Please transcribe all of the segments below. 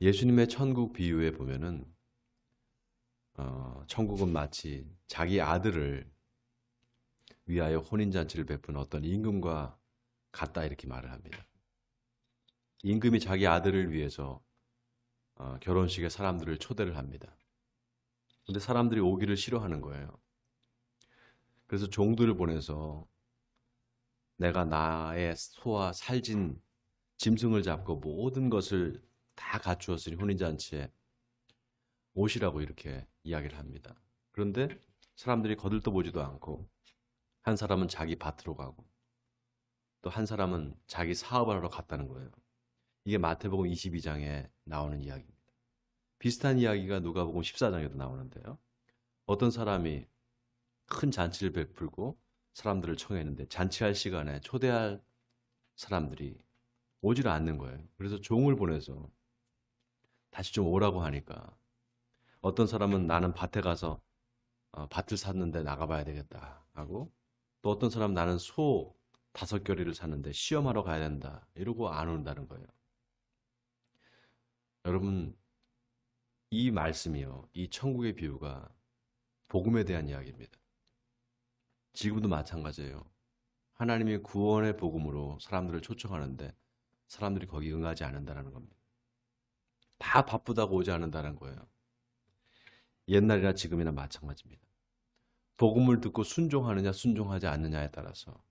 예수님의 천국 비유에 보면은 어, 천국은 마치 자기 아들을 위하여 혼인잔치를 베푼 어떤 임금과 같다 이렇게 말을 합니다. 임금이 자기 아들을 위해서 어, 결혼식에 사람들을 초대를 합니다. 근데 사람들이 오기를 싫어하는 거예요. 그래서 종들을 보내서 내가 나의 소와 살진 짐승을 잡고 모든 것을 다 갖추었으니 혼인잔치에 오시라고 이렇게 이야기를 합니다. 그런데 사람들이 거들떠보지도 않고 한 사람은 자기 밭으로 가고 또 한 사람은 자기 사업을 하러 갔다는 거예요. 이게 마태복음 22장에 나오는 이야기입니다. 비슷한 이야기가 누가복음 14장에도 나오는데요. 어떤 사람이 큰 잔치를 베풀고 사람들을 청했는데 잔치할 시간에 초대할 사람들이 오지를 않는 거예요. 그래서 종을 보내서 다시 좀 오라고 하니까 어떤 사람은 나는 밭에 가서 어, 밭을 샀는데 나가봐야 되겠다 하고 또 어떤 사람은 나는 소 다섯 겨리를 샀는데 시험하러 가야 된다 이러고 안 온다는 거예요. 여러분 이 말씀이요 이 천국의 비유가 복음에 대한 이야기입니다. 지금도 마찬가지예요. 하나님이 구원의 복음으로 사람들을 초청하는데 사람들이 거기 응하지 않는다는 겁니다. 다 바쁘다고 오지 않는다는 거예요. 옛날이나 지금이나 마찬가지입니다. 복음을 듣고 순종하느냐 순종하지 않느냐에 따라서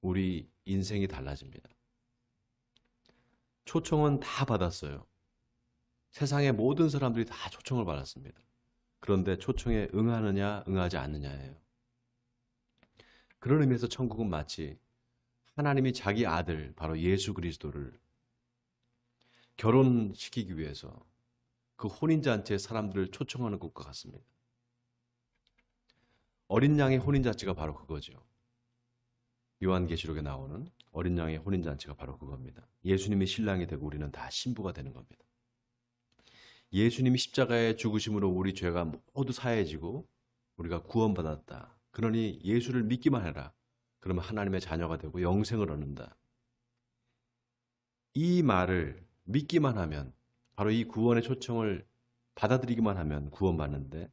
우리 인생이 달라집니다. 초청은 다 받았어요. 세상의 모든 사람들이 다 초청을 받았습니다. 그런데 초청에 응하느냐 응하지 않느냐예요. 그런 의미에서 천국은 마치 하나님이 자기 아들 바로 예수 그리스도를 결혼시키기 위해서 그 혼인잔치에 사람들을 초청하는 것과 같습니다. 어린 양의 혼인잔치가 바로 그거죠. 요한계시록에 나오는 어린 양의 혼인잔치가 바로 그겁니다. 예수님이 신랑이 되고 우리는 다 신부가 되는 겁니다. 예수님이 십자가의 죽으심으로 우리 죄가 모두 사해지고 우리가 구원받았다. 그러니 예수를 믿기만 해라. 그러면 하나님의 자녀가 되고 영생을 얻는다. 이 말을 믿기만 하면 바로 이 구원의 초청을 받아들이기만 하면 구원받는데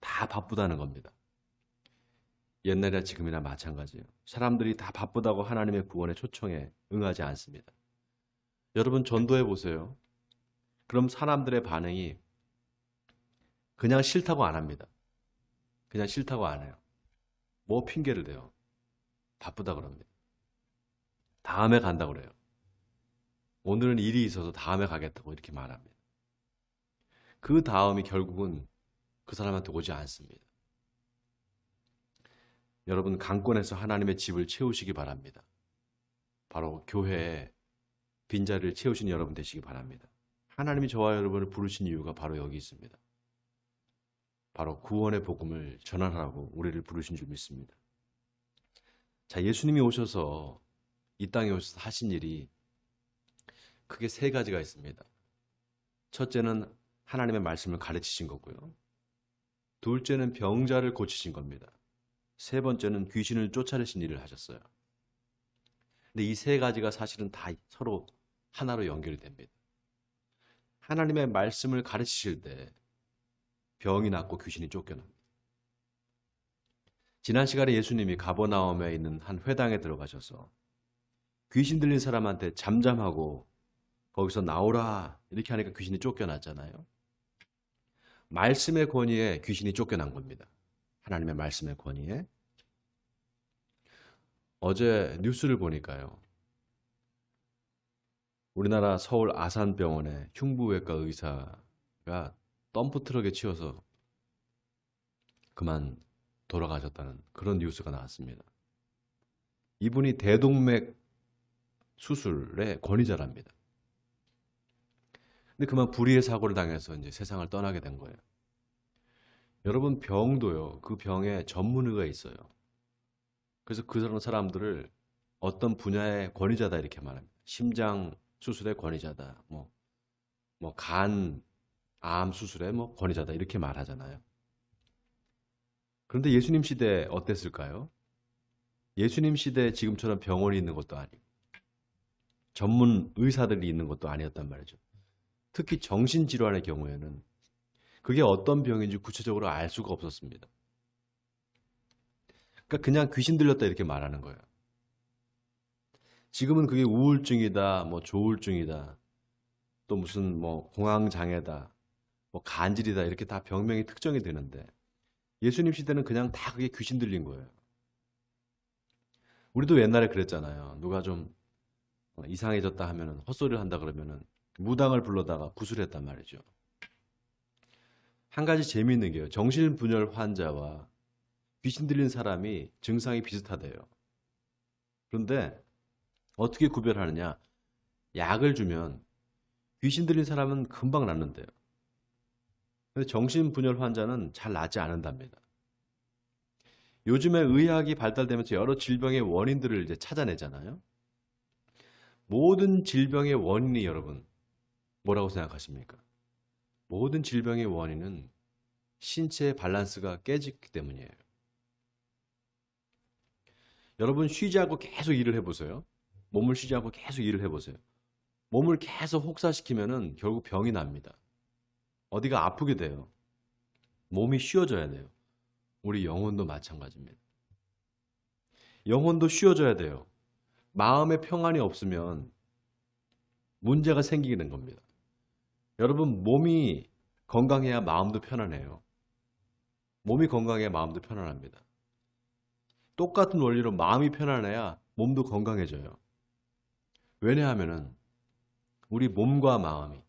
다 바쁘다는 겁니다. 옛날이나 지금이나 마찬가지예요. 사람들이 다 바쁘다고 하나님의 구원의 초청에 응하지 않습니다. 여러분 전도해 보세요. 그럼 사람들의 반응이 그냥 싫다고 안 합니다. 그냥 싫다고 안 해요. 뭐 핑계를 대요. 바쁘다 그럽니다. 다음에 간다 그래요. 오늘은 일이 있어서 다음에 가겠다고 이렇게 말합니다. 그 다음이 결국은 그 사람한테 오지 않습니다. 여러분 강권에서 하나님의 집을 채우시기 바랍니다. 바로 교회에 빈자리를 채우시는 여러분 되시기 바랍니다. 하나님이 저와 여러분을 부르신 이유가 바로 여기 있습니다. 바로 구원의 복음을 전하라고 우리를 부르신 줄 믿습니다. 자, 예수님이 오셔서 이 땅에 오셔서 하신 일이 크게 세 가지가 있습니다. 첫째는 하나님의 말씀을 가르치신 거고요. 둘째는 병자를 고치신 겁니다. 세 번째는 귀신을 쫓아내신 일을 하셨어요. 근데 이 세 가지가 사실은 다 서로 하나로 연결이 됩니다. 하나님의 말씀을 가르치실 때 병이 낫고 귀신이 쫓겨납니다. 지난 시간에 예수님이 가버나움에 있는 한 회당에 들어가셔서 귀신 들린 사람한테 잠잠하고 거기서 나오라 이렇게 하니까 귀신이 쫓겨났잖아요. 말씀의 권위에 귀신이 쫓겨난 겁니다. 하나님의 말씀의 권위에. 어제 뉴스를 보니까요. 우리나라 서울 아산병원의 흉부외과 의사가 덤프 트럭에 치여서 그만 돌아가셨다는 그런 뉴스가 나왔습니다. 이분이 대동맥 수술의 권위자랍니다. 근데 그만 불의의 사고를 당해서 이제 세상을 떠나게 된 거예요. 여러분 병도요. 그 병에 전문의가 있어요. 그래서 그 사람들을 어떤 분야의 권위자다 이렇게 말합니다. 심장 수술의 권위자다. 뭐 뭐 간 암 수술의 뭐 권위자다 이렇게 말하잖아요. 그런데 예수님 시대 어땠을까요? 예수님 시대에 지금처럼 병원이 있는 것도 아니고 전문 의사들이 있는 것도 아니었단 말이죠. 특히 정신질환의 경우에는 그게 어떤 병인지 구체적으로 알 수가 없었습니다. 그러니까 그냥 귀신 들렸다 이렇게 말하는 거예요. 지금은 그게 우울증이다, 뭐 조울증이다, 또 무슨 뭐 공황장애다, 뭐 간질이다 이렇게 다 병명이 특정이 되는데 예수님 시대는 그냥 다 그게 귀신 들린 거예요. 우리도 옛날에 그랬잖아요. 누가 좀 어, 이상해졌다 하면은 헛소리를 한다 그러면은 무당을 불러다가 구술했단 말이죠. 한 가지 재미있는 게요. 정신분열 환자와 귀신 들린 사람이 증상이 비슷하대요. 그런데 어떻게 구별하느냐? 약을 주면 귀신 들린 사람은 금방 낫는데요. 근데 정신분열 환자는 잘 낫지 않는답니다. 요즘에 의학이 발달되면서 여러 질병의 원인들을 이제 찾아내잖아요. 모든 질병의 원인이 여러분 뭐라고 생각하십니까? 모든 질병의 원인은 신체의 밸런스가 깨졌기 때문이에요. 여러분 쉬지 않고 계속 일을 해보세요. 몸을 쉬지 않고 계속 일을 해보세요. 몸을 계속 혹사시키면은 결국 병이 납니다. 어디가 아프게 돼요. 몸이 쉬어져야 돼요. 우리 영혼도 마찬가지입니다. 영혼도 쉬어져야 돼요. 마음의 평안이 없으면 문제가 생기는 겁니다. 여러분, 몸이 건강해야 마음도 편안해요. 몸이 건강해야 마음도 편안합니다. 똑같은 원리로 마음이 편안해야 몸도 건강해져요. 왜냐하면은 우리 몸과 마음이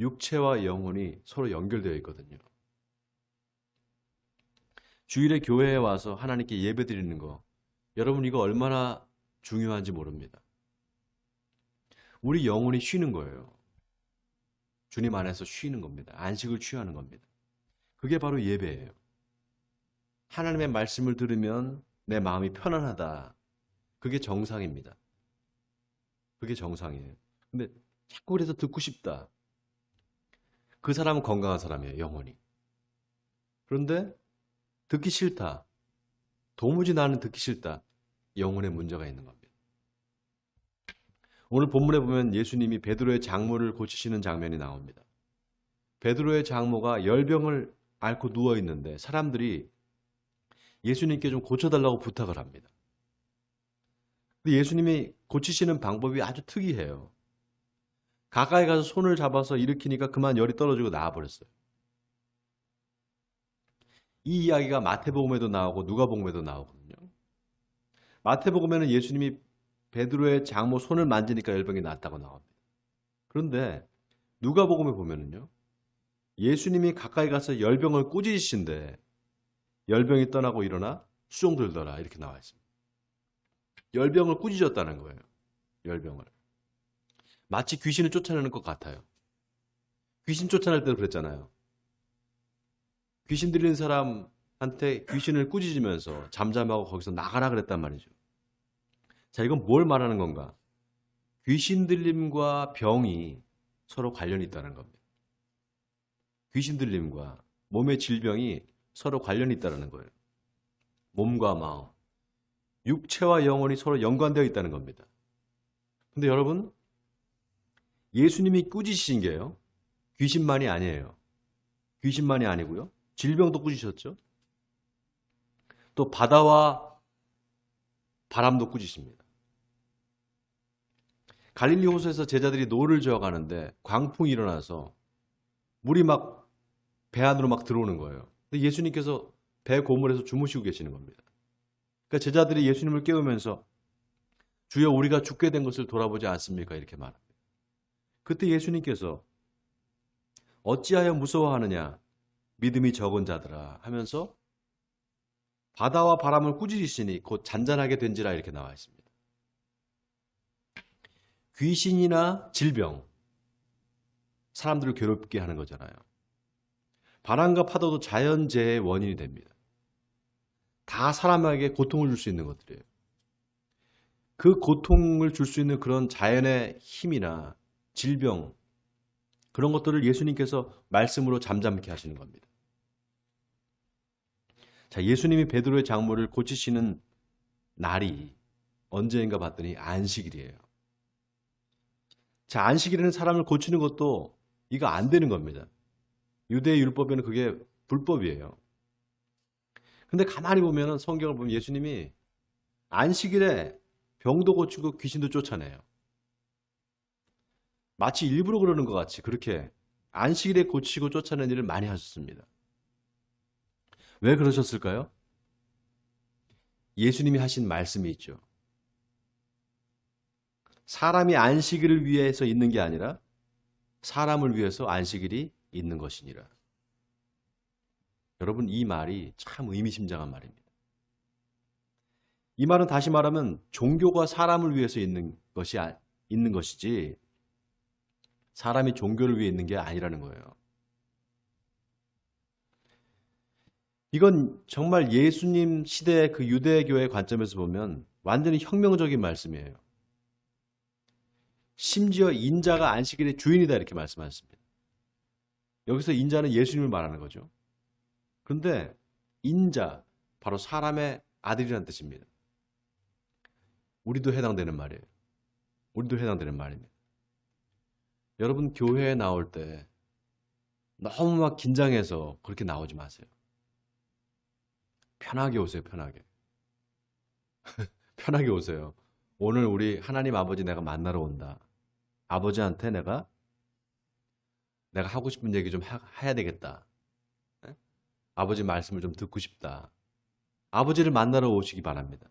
육체와 영혼이 서로 연결되어 있거든요. 주일에 교회에 와서 하나님께 예배 드리는 거, 여러분 이거 얼마나 중요한지 모릅니다. 우리 영혼이 쉬는 거예요. 주님 안에서 쉬는 겁니다. 안식을 취하는 겁니다. 그게 바로 예배예요. 하나님의 말씀을 들으면 내 마음이 편안하다. 그게 정상입니다. 그게 정상이에요. 근데 자꾸 그래서 듣고 싶다. 그 사람은 건강한 사람이에요, 영혼이. 그런데 듣기 싫다. 도무지 나는 듣기 싫다. 영혼에 문제가 있는 겁니다. 오늘 본문에 보면 예수님이 베드로의 장모를 고치시는 장면이 나옵니다. 베드로의 장모가 열병을 앓고 누워 있는데 사람들이 예수님께 좀 고쳐달라고 부탁을 합니다. 근데 예수님이 고치시는 방법이 아주 특이해요. 가까이 가서 손을 잡아서 일으키니까 그만 열이 떨어지고 나와버렸어요. 이 이야기가 마태복음에도 나오고 누가복음에도 나오거든요. 마태복음에는 예수님이 베드로의 장모 손을 만지니까 열병이 났다고 나옵니다. 그런데 누가복음에 보면은요. 예수님이 가까이 가서 열병을 꾸짖으신데 열병이 떠나고 일어나 수종 들더라 이렇게 나와 있습니다. 열병을 꾸짖었다는 거예요. 열병을. 마치 귀신을 쫓아내는 것 같아요. 귀신 쫓아낼 때도 그랬잖아요. 귀신 들리는 사람한테 귀신을 꾸짖으면서 잠잠하고 거기서 나가라 그랬단 말이죠. 자, 이건 뭘 말하는 건가? 귀신 들림과 병이 서로 관련이 있다는 겁니다. 귀신 들림과 몸의 질병이 서로 관련이 있다는 거예요. 몸과 마음, 육체와 영혼이 서로 연관되어 있다는 겁니다. 근데 여러분, 예수님이 꾸짖으신 게요. 귀신만이 아니에요. 귀신만이 아니고요. 질병도 꾸짖으셨죠. 또 바다와 바람도 꾸짖습니다. 갈릴리 호수에서 제자들이 노를 저어가는데 광풍이 일어나서 물이 막 배 안으로 막 들어오는 거예요. 근데 예수님께서 배 고물에서 주무시고 계시는 겁니다. 그러니까 제자들이 예수님을 깨우면서 주여 우리가 죽게 된 것을 돌아보지 않습니까? 이렇게 말합니다. 그때 예수님께서 어찌하여 무서워하느냐 믿음이 적은 자들아 하면서 바다와 바람을 꾸짖으시니 곧 잔잔하게 된지라 이렇게 나와 있습니다. 귀신이나 질병 사람들을 괴롭게 하는 거잖아요. 바람과 파도도 자연재해의 원인이 됩니다. 다 사람에게 고통을 줄 수 있는 것들이에요. 그 고통을 줄 수 있는 그런 자연의 힘이나 질병, 그런 것들을 예수님께서 말씀으로 잠잠케 하시는 겁니다. 자, 예수님이 베드로의 장모를 고치시는 날이 언제인가 봤더니 안식일이에요. 자, 안식일에는 사람을 고치는 것도 이거 안 되는 겁니다. 유대 율법에는 그게 불법이에요. 근데 가만히 보면은 성경을 보면 예수님이 안식일에 병도 고치고 귀신도 쫓아내요. 마치 일부러 그러는 것 같이 그렇게 안식일에 고치고 쫓아내는 일을 많이 하셨습니다. 왜 그러셨을까요? 예수님이 하신 말씀이 있죠. 사람이 안식일을 위해서 있는 게 아니라 사람을 위해서 안식일이 있는 것이니라. 여러분, 이 말이 참 의미심장한 말입니다. 이 말은 다시 말하면 종교가 사람을 위해서 있는 것이 아- 있는 것이지 사람이 종교를 위해 있는 게 아니라는 거예요. 이건 정말 예수님 시대 그 유대교의 관점에서 보면 완전히 혁명적인 말씀이에요. 심지어 인자가 안식일의 주인이다 이렇게 말씀하셨습니다. 여기서 인자는 예수님을 말하는 거죠. 그런데 인자 바로 사람의 아들이라는 뜻입니다. 우리도 해당되는 말이에요. 우리도 해당되는 말입니다. 여러분 교회에 나올 때 너무 막 긴장해서 그렇게 나오지 마세요. 편하게 오세요, 편하게. 편하게 오세요. 오늘 우리 하나님 아버지 내가 만나러 온다. 아버지한테 내가 내가 하고 싶은 얘기 좀 하, 해야 되겠다. 예? 아버지 말씀을 좀 듣고 싶다. 아버지를 만나러 오시기 바랍니다.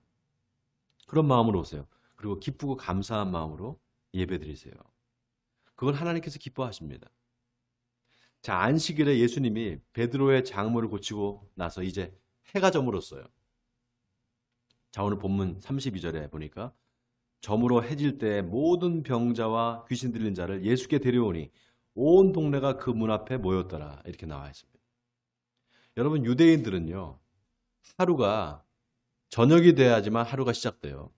그런 마음으로 오세요. 그리고 기쁘고 감사한 마음으로 예배 드리세요. 그걸 하나님께서 기뻐하십니다. 자, 안식일에 예수님이 베드로의 장모를 고치고 나서 이제 해가 저물었어요. 자, 오늘 본문 32절에 보니까 저물어 해질 때 모든 병자와 귀신 들린 자를 예수께 데려오니 온 동네가 그 문 앞에 모였더라. 이렇게 나와 있습니다. 여러분, 유대인들은요, 하루가 저녁이 돼야지만 하루가 시작돼요.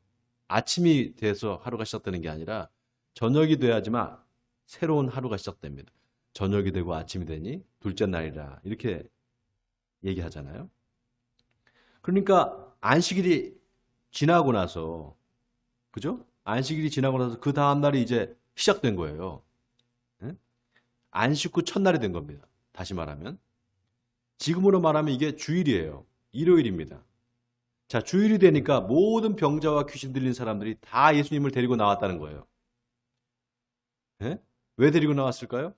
아침이 돼서 하루가 시작되는 게 아니라 저녁이 돼야지만 새로운 하루가 시작됩니다. 저녁이 되고 아침이 되니 둘째 날이라 이렇게 얘기하잖아요. 그러니까 안식일이 지나고 나서 그죠? 안식일이 지나고 나서 그 다음 날이 이제 시작된 거예요. 응? 안식 후 첫날이 된 겁니다. 다시 말하면 지금으로 말하면 이게 주일이에요. 일요일입니다. 자, 주일이 되니까 모든 병자와 귀신 들린 사람들이 다 예수님을 데리고 나왔다는 거예요. 예? 왜 데리고 나왔을까요?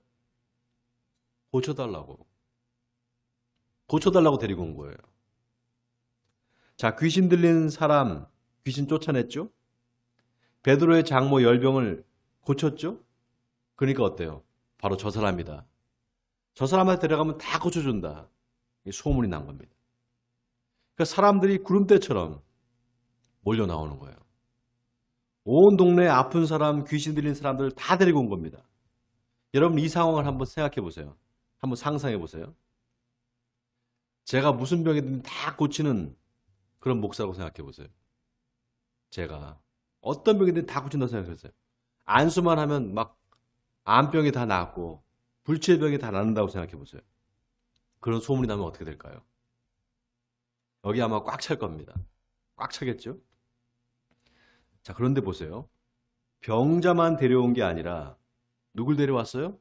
고쳐달라고. 고쳐달라고 데리고 온 거예요. 자, 귀신 들린 사람, 귀신 쫓아냈죠? 베드로의 장모 열병을 고쳤죠? 그러니까 어때요? 바로 저 사람이다. 저 사람한테 데려가면 다 고쳐준다. 이 소문이 난 겁니다. 그러니까 사람들이 구름대처럼 몰려 나오는 거예요. 온 동네에 아픈 사람, 귀신 들린 사람들을 다 데리고 온 겁니다. 여러분 이 상황을 한번 생각해 보세요. 한번 상상해 보세요. 제가 무슨 병이든 다 고치는 그런 목사라고 생각해 보세요. 제가 어떤 병이든 다 고친다고 생각해 보세요. 안수만 하면 막 암병이 다 낫고 불치병이 다 낫는다고 생각해 보세요. 그런 소문이 나면 어떻게 될까요? 여기 아마 꽉 찰 겁니다. 꽉 차겠죠? 자, 그런데 보세요. 병자만 데려온 게 아니라 누굴 데려왔어요?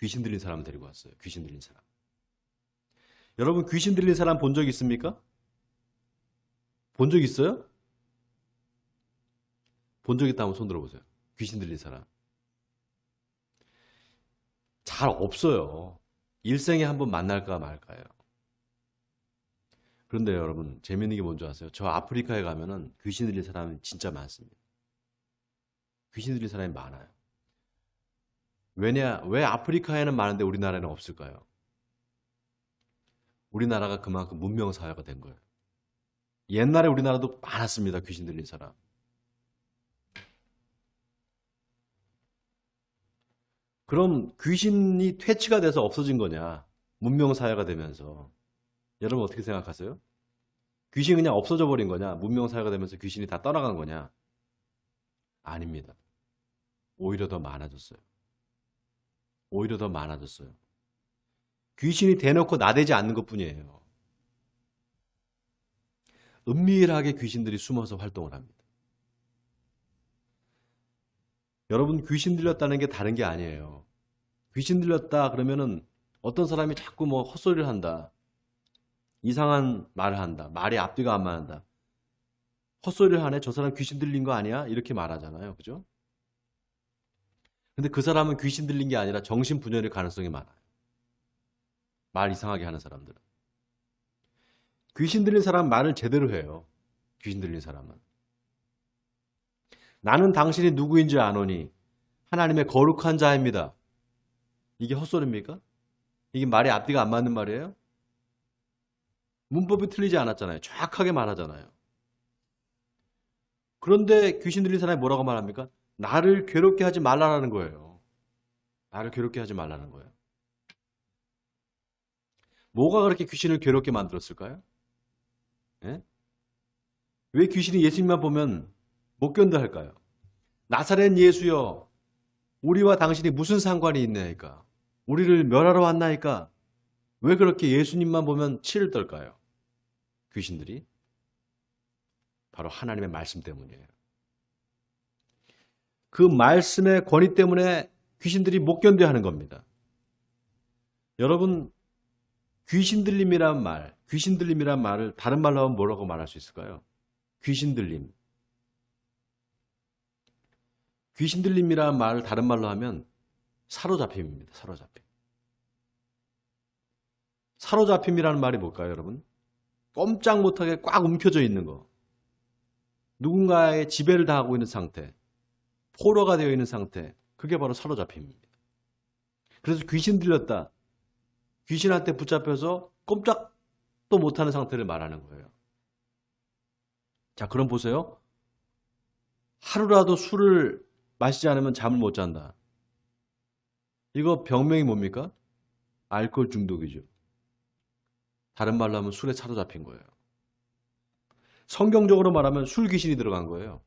귀신 들린 사람 데리고 왔어요. 귀신 들린 사람. 여러분 귀신 들린 사람 본 적 있습니까? 본 적 있어요? 본 적 있다면 손 들어보세요. 귀신 들린 사람. 잘 없어요. 일생에 한 번 만날까 말까요. 그런데 여러분 재밌는 게 뭔지 아세요? 저 아프리카에 가면은 귀신 들린 사람이 진짜 많습니다. 귀신 들린 사람이 많아요. 왜냐, 왜 아프리카에는 많은데 우리나라에는 없을까요? 우리나라가 그만큼 문명 사회가 된 거예요. 옛날에 우리나라도 많았습니다. 귀신 들린 사람. 그럼 귀신이 퇴치가 돼서 없어진 거냐? 문명 사회가 되면서. 여러분 어떻게 생각하세요? 귀신이 그냥 없어져 버린 거냐? 문명 사회가 되면서 귀신이 다 떠나간 거냐? 아닙니다. 오히려 더 많아졌어요. 오히려 더 많아졌어요. 귀신이 대놓고 나대지 않는 것 뿐이에요. 은밀하게 귀신들이 숨어서 활동을 합니다. 여러분, 귀신 들렸다는 게 다른 게 아니에요. 귀신 들렸다 그러면은 어떤 사람이 자꾸 뭐 헛소리를 한다. 이상한 말을 한다. 말이 앞뒤가 안 맞는다. 헛소리를 하네. 저 사람 귀신 들린 거 아니야? 이렇게 말하잖아요. 그죠? 근데 그 사람은 귀신 들린 게 아니라 정신 분열일 가능성이 많아요. 말 이상하게 하는 사람들은. 귀신 들린 사람 말을 제대로 해요. 귀신 들린 사람은. 나는 당신이 누구인지 아노니 하나님의 거룩한 자입니다. 이게 헛소리입니까? 이게 말이 앞뒤가 안 맞는 말이에요? 문법이 틀리지 않았잖아요. 정확하게 말하잖아요. 그런데 귀신 들린 사람이 뭐라고 말합니까? 나를 괴롭게 하지 말라라는 거예요. 나를 괴롭게 하지 말라는 거예요. 뭐가 그렇게 귀신을 괴롭게 만들었을까요? 예? 왜 귀신이 예수님만 보면 못 견뎌 할까요? 나사렛 예수여, 우리와 당신이 무슨 상관이 있나이까? 우리를 멸하러 왔나이까? 왜 그렇게 예수님만 보면 치를 떨까요? 귀신들이? 바로 하나님의 말씀 때문이에요. 그 말씀의 권위 때문에 귀신들이 못 견뎌 하는 겁니다. 여러분, 귀신 들림이란 말, 귀신 들림이란 말을 다른 말로 하면 뭐라고 말할 수 있을까요? 귀신 들림. 귀신 들림이라는 말을 다른 말로 하면 사로잡힘입니다. 사로잡힘. 사로잡힘이라는 말이 뭘까요, 여러분? 꼼짝 못하게 꽉 움켜져 있는 거. 누군가의 지배를 당하고 있는 상태. 포로가 되어 있는 상태. 그게 바로 사로잡힘입니다. 그래서 귀신 들렸다. 귀신한테 붙잡혀서 꼼짝도 못하는 상태를 말하는 거예요. 자, 그럼 보세요. 하루라도 술을 마시지 않으면 잠을 못 잔다. 이거 병명이 뭡니까? 알코올 중독이죠. 다른 말로 하면 술에 사로잡힌 거예요. 성경적으로 말하면 술 귀신이 들어간 거예요.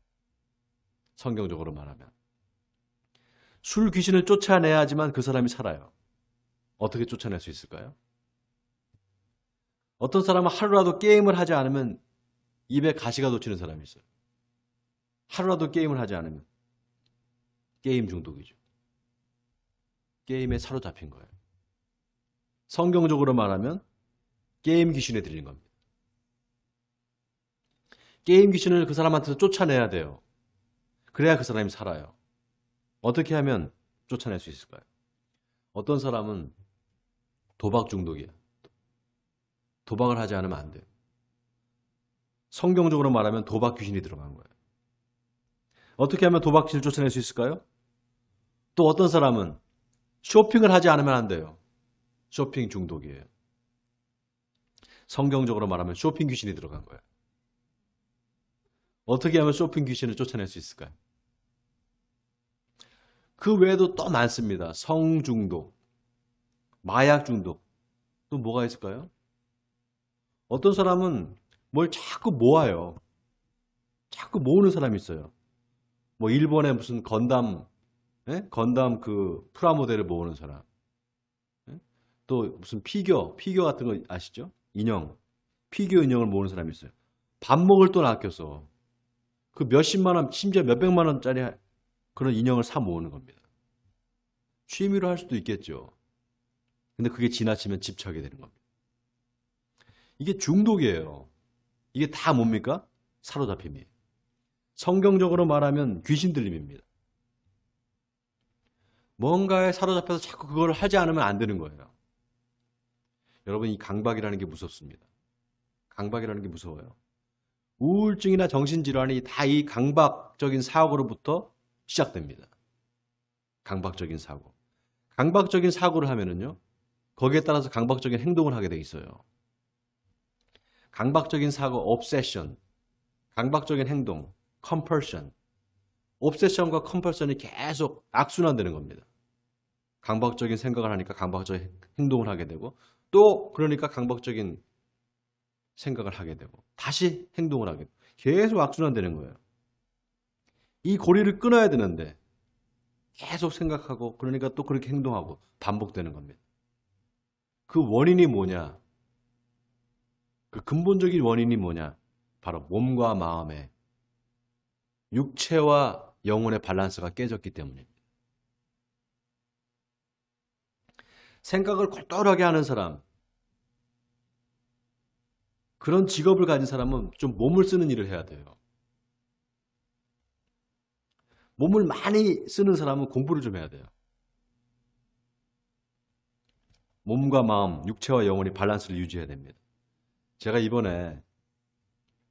성경적으로 말하면. 술 귀신을 쫓아내야지만 그 사람이 살아요. 어떻게 쫓아낼 수 있을까요? 어떤 사람은 하루라도 게임을 하지 않으면 입에 가시가 돋치는 사람이 있어요. 하루라도 게임을 하지 않으면. 게임 중독이죠. 게임에 사로잡힌 거예요. 성경적으로 말하면 게임 귀신에 들린 겁니다. 게임 귀신을 그 사람한테서 쫓아내야 돼요. 그래야 그 사람이 살아요. 어떻게 하면 쫓아낼 수 있을까요? 어떤 사람은 도박 중독이야. 도박을 하지 않으면 안 돼요. 성경적으로 말하면 도박 귀신이 들어간 거예요. 어떻게 하면 도박 귀신을 쫓아낼 수 있을까요? 또 어떤 사람은 쇼핑을 하지 않으면 안 돼요. 쇼핑 중독이에요. 성경적으로 말하면 쇼핑 귀신이 들어간 거예요. 어떻게 하면 쇼핑 귀신을 쫓아낼 수 있을까요? 그 외에도 또 많습니다. 성 중독, 마약 중독, 또 뭐가 있을까요? 어떤 사람은 뭘 자꾸 모아요. 자꾸 모으는 사람이 있어요. 뭐 일본의 무슨 건담, 예? 건담 그 프라모델을 모으는 사람. 예? 또 무슨 피규어, 피규어 같은 거 아시죠? 인형, 피규어 인형을 모으는 사람이 있어요. 밥 먹을 돈 아껴서 그 몇십만 원, 심지어 몇백만 원짜리 그런 인형을 사 모으는 겁니다. 취미로 할 수도 있겠죠. 근데 그게 지나치면 집착이 되는 겁니다. 이게 중독이에요. 이게 다 뭡니까? 사로잡힘이에요. 성경적으로 말하면 귀신 들림입니다. 뭔가에 사로잡혀서 자꾸 그걸 하지 않으면 안 되는 거예요. 여러분, 이 강박이라는 게 무섭습니다. 강박이라는 게 무서워요. 우울증이나 정신질환이 다 이 강박적인 사고로부터 시작됩니다. 강박적인 사고. 강박적인 사고를 하면은요, 거기에 따라서 강박적인 행동을 하게 돼 있어요. 강박적인 사고, obsession. 강박적인 행동, compulsion. 옵세션과 컴펄션이 계속 악순환되는 겁니다. 강박적인 생각을 하니까 강박적인 행동을 하게 되고 또 그러니까 강박적인 생각을 하게 되고 다시 행동을 하게 되고 계속 악순환되는 거예요. 이 고리를 끊어야 되는데 계속 생각하고 그러니까 또 그렇게 행동하고 반복되는 겁니다. 그 원인이 뭐냐? 그 근본적인 원인이 뭐냐? 바로 몸과 마음의 육체와 영혼의 밸런스가 깨졌기 때문입니다. 생각을 골똘하게 하는 사람, 그런 직업을 가진 사람은 좀 몸을 쓰는 일을 해야 돼요. 몸을 많이 쓰는 사람은 공부를 좀 해야 돼요. 몸과 마음, 육체와 영혼이 밸런스를 유지해야 됩니다. 제가 이번에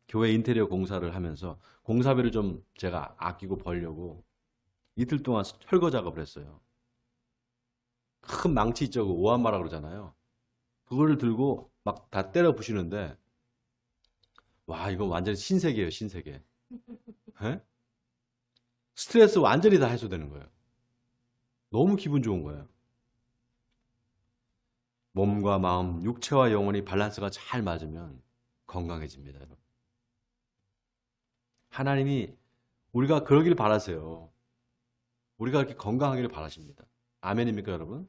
교회 인테리어 공사를 하면서 공사비를 좀 제가 아끼고 벌려고 이틀 동안 철거 작업을 했어요. 큰 망치 있죠. 그 오한마라 그러잖아요. 그거를 들고 막 다 때려 부시는데 와 이거 완전히 신세계예요 신세계. 에? 스트레스 완전히 다 해소되는 거예요. 너무 기분 좋은 거예요. 몸과 마음, 육체와 영혼이 밸런스가 잘 맞으면 건강해집니다. 여러분. 하나님이 우리가 그러길 바라세요. 우리가 이렇게 건강하기를 바라십니다. 아멘입니까, 여러분?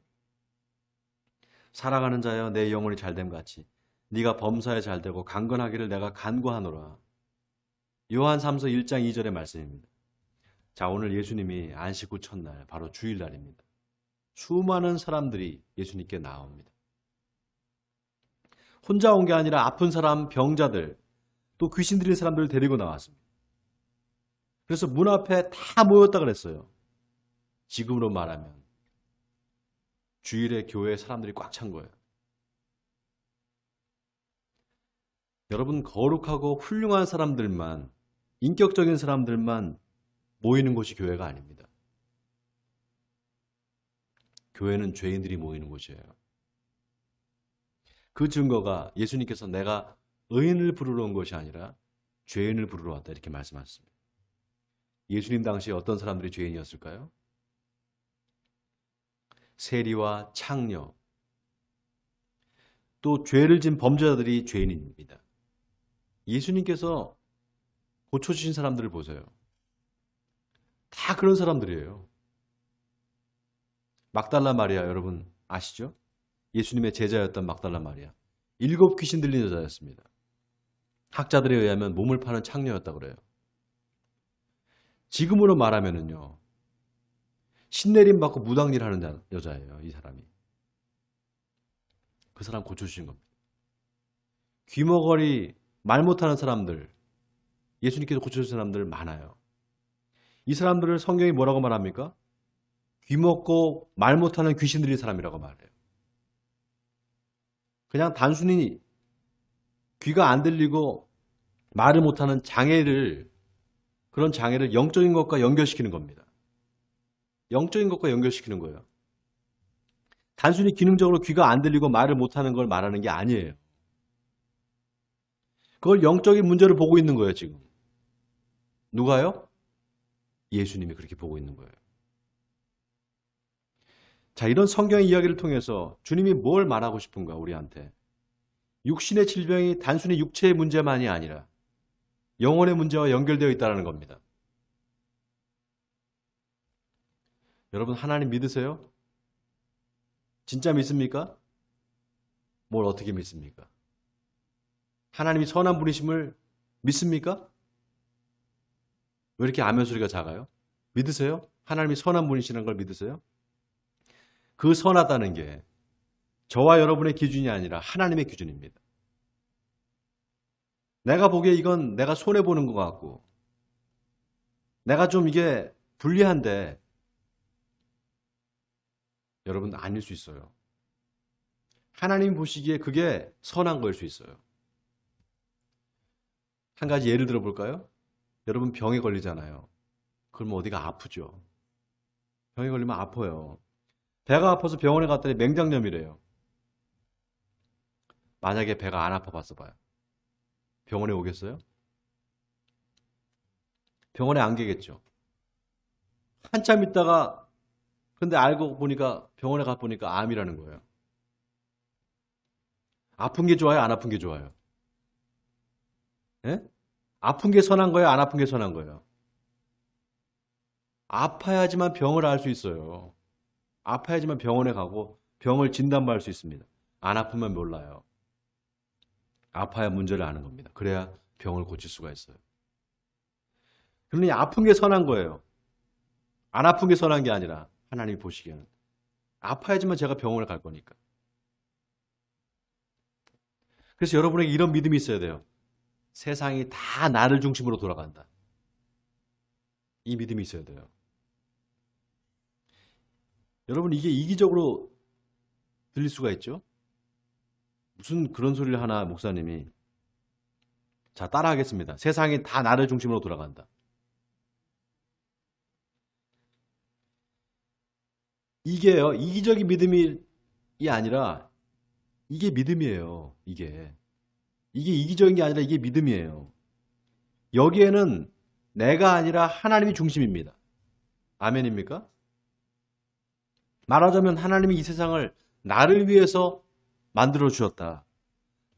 살아가는 자여 내 영혼이 잘됨 같이 네가 범사에 잘되고 강건하기를 내가 간구하노라. 요한 3서 1장 2절의 말씀입니다. 자, 오늘 예수님이 안식 후 첫날 바로 주일날입니다. 수많은 사람들이 예수님께 나옵니다. 혼자 온 게 아니라 아픈 사람, 병자들, 또 귀신 들린 사람들을 데리고 나왔습니다. 그래서 문 앞에 다 모였다 그랬어요. 지금으로 말하면 주일에 교회에 사람들이 꽉 찬 거예요. 여러분 거룩하고 훌륭한 사람들만 인격적인 사람들만 모이는 곳이 교회가 아닙니다. 교회는 죄인들이 모이는 곳이에요. 그 증거가 예수님께서 내가 의인을 부르러 온 것이 아니라 죄인을 부르러 왔다 이렇게 말씀하셨습니다. 예수님 당시에 어떤 사람들이 죄인이었을까요? 세리와 창녀, 또 죄를 진 범죄자들이 죄인입니다. 예수님께서 고쳐주신 사람들을 보세요. 다 그런 사람들이에요. 막달라 마리아 여러분 아시죠? 예수님의 제자였던 막달라 마리아. 일곱 귀신 들린 여자였습니다. 학자들에 의하면 몸을 파는 창녀였다 그래요. 지금으로 말하면은요. 신내림 받고 무당일 하는 자- 여자예요, 이 사람이. 그 사람 고쳐주신 겁니다. 귀머거리, 말 못하는 사람들, 예수님께서 고쳐주신 사람들 많아요. 이 사람들을 성경이 뭐라고 말합니까? 귀먹고 말 못하는 귀신 들린 사람이라고 말해요. 그냥 단순히 귀가 안 들리고 말을 못하는 장애를 그런 장애를 영적인 것과 연결시키는 겁니다. 영적인 것과 연결시키는 거예요. 단순히 기능적으로 귀가 안 들리고 말을 못하는 걸 말하는 게 아니에요. 그걸 영적인 문제를 보고 있는 거예요, 지금. 누가요? 예수님이 그렇게 보고 있는 거예요. 자, 이런 성경의 이야기를 통해서 주님이 뭘 말하고 싶은가, 우리한테. 육신의 질병이 단순히 육체의 문제만이 아니라 영혼의 문제와 연결되어 있다는 겁니다. 여러분, 하나님 믿으세요? 진짜 믿습니까? 뭘 어떻게 믿습니까? 하나님이 선한 분이심을 믿습니까? 왜 이렇게 아멘 소리가 작아요? 믿으세요? 하나님이 선한 분이시라는 걸 믿으세요? 그 선하다는 게 저와 여러분의 기준이 아니라 하나님의 기준입니다. 내가 보기에 이건 내가 손해보는 것 같고, 내가 좀 이게 불리한데, 여러분 아닐 수 있어요. 하나님 보시기에 그게 선한 거일 수 있어요. 한 가지 예를 들어 볼까요? 여러분 병에 걸리잖아요. 그러면 어디가 아프죠? 병에 걸리면 아파요. 배가 아파서 병원에 갔더니 맹장염이래요. 만약에 배가 안 아파 봤어 봐요. 병원에 오겠어요? 병원에 안 가겠죠. 한참 있다가 근데 알고 보니까 병원에 가 보니까 암이라는 거예요. 아픈 게 좋아요? 안 아픈 게 좋아요? 예? 아픈 게 선한 거예요? 안 아픈 게 선한 거예요? 아파야지만 병을 알 수 있어요. 아파야지만 병원에 가고 병을 진단받을 수 있습니다. 안 아프면 몰라요. 아파야 문제를 아는 겁니다. 그래야 병을 고칠 수가 있어요. 그러니 아픈 게 선한 거예요. 안 아픈 게 선한 게 아니라 하나님이 보시기에는 아파야지만 제가 병원에 갈 거니까. 그래서 여러분에게 이런 믿음이 있어야 돼요. 세상이 다 나를 중심으로 돌아간다. 이 믿음이 있어야 돼요. 여러분 이게 이기적으로 들릴 수가 있죠? 무슨 그런 소리를 하나 목사님이 자 따라하겠습니다. 세상이 다 나를 중심으로 돌아간다. 이게요 이기적인 믿음이 아니라 이게 믿음이에요. 이게 이게 이기적인 게 아니라 이게 믿음이에요. 여기에는 내가 아니라 하나님이 중심입니다. 아멘입니까? 말하자면 하나님이 이 세상을 나를 위해서 만들어 주셨다.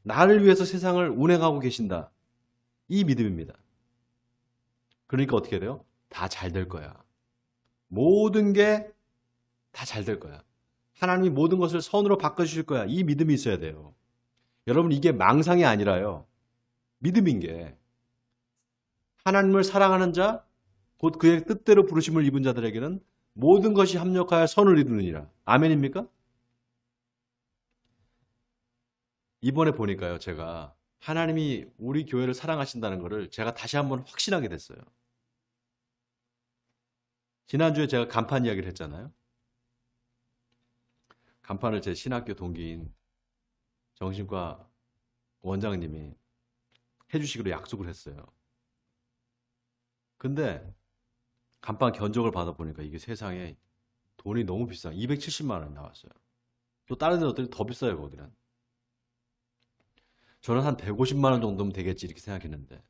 나를 위해서 세상을 운행하고 계신다. 이 믿음입니다. 그러니까 어떻게 돼요? 다 잘 될 거야. 모든 게 다 잘 될 거야. 하나님이 모든 것을 선으로 바꿔주실 거야. 이 믿음이 있어야 돼요. 여러분, 이게 망상이 아니라요. 믿음인 게. 하나님을 사랑하는 자, 곧 그의 뜻대로 부르심을 입은 자들에게는 모든 것이 합력하여 선을 이루느니라. 아멘입니까? 이번에 보니까요, 제가 하나님이 우리 교회를 사랑하신다는 것을 제가 다시 한번 확신하게 됐어요. 지난주에 제가 간판 이야기를 했잖아요. 간판을 제 신학교 동기인 정신과 원장님이 해주시기로 약속을 했어요. 근데 간판 견적을 받아보니까 이게 세상에 돈이 너무 비싸. 270만 원이 나왔어요. 또 다른 데들이 더 비싸요, 거기는. 저는 한 150만 원 정도면 되겠지 이렇게 생각했는데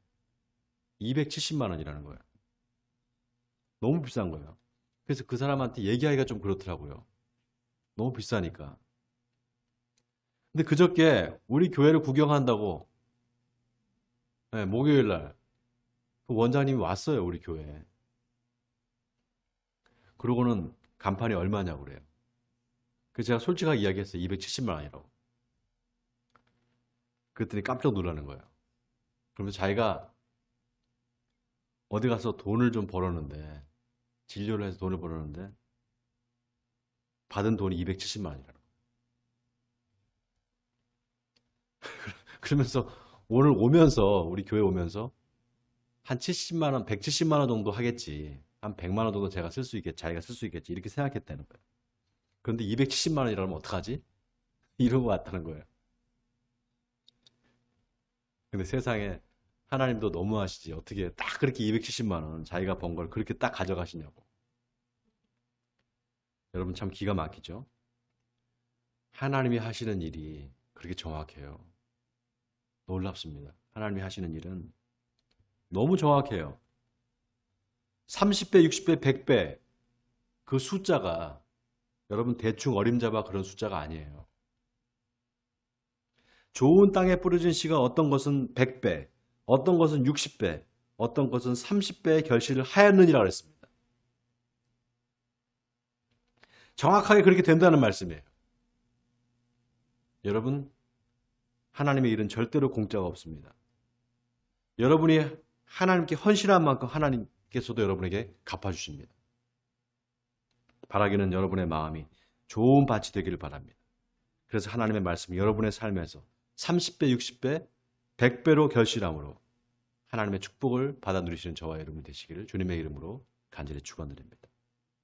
270만 원이라는 거예요. 너무 비싼 거예요. 그래서 그 사람한테 얘기하기가 좀 그렇더라고요. 너무 비싸니까. 근데 그저께 우리 교회를 구경한다고 네, 목요일 날 그 원장님이 왔어요 우리 교회에. 그러고는 간판이 얼마냐고 그래요. 그래서 제가 솔직하게 이야기했어요. 270만 원이라고. 그랬더니 깜짝 놀라는 거예요. 그러면서 자기가 어디 가서 돈을 좀 벌었는데 진료를 해서 돈을 벌었는데 받은 돈이 270만 원이라고. 그러면서 오늘 오면서 우리 교회 오면서 한 70만 원, 170만 원 정도 하겠지. 한 100만 원 정도 제가 쓸 수 있겠지. 자기가 쓸 수 있겠지. 이렇게 생각했다는 거예요. 그런데 270만 원이라면 어떡하지? 이러고 왔다는 거예요. 근데 세상에 하나님도 너무하시지. 어떻게 딱 그렇게 270만 원 자기가 번 걸 그렇게 딱 가져가시냐고. 여러분 참 기가 막히죠? 하나님이 하시는 일이 그렇게 정확해요. 놀랍습니다. 하나님이 하시는 일은 너무 정확해요. 30배, 60배, 100배 그 숫자가 여러분 대충 어림잡아 그런 숫자가 아니에요. 좋은 땅에 뿌려진 씨가 어떤 것은 100배, 어떤 것은 60배, 어떤 것은 30배의 결실을 하였느니라 그랬습니다. 정확하게 그렇게 된다는 말씀이에요. 여러분, 하나님의 일은 절대로 공짜가 없습니다. 여러분이 하나님께 헌신한 만큼 하나님께서도 여러분에게 갚아주십니다. 바라기는 여러분의 마음이 좋은 밭이 되기를 바랍니다. 그래서 하나님의 말씀이 여러분의 삶에서 30배, 60배, 100배로 결실함으로 하나님의 축복을 받아 누리시는 저와 여러분 되시기를 주님의 이름으로 간절히 축원드립니다.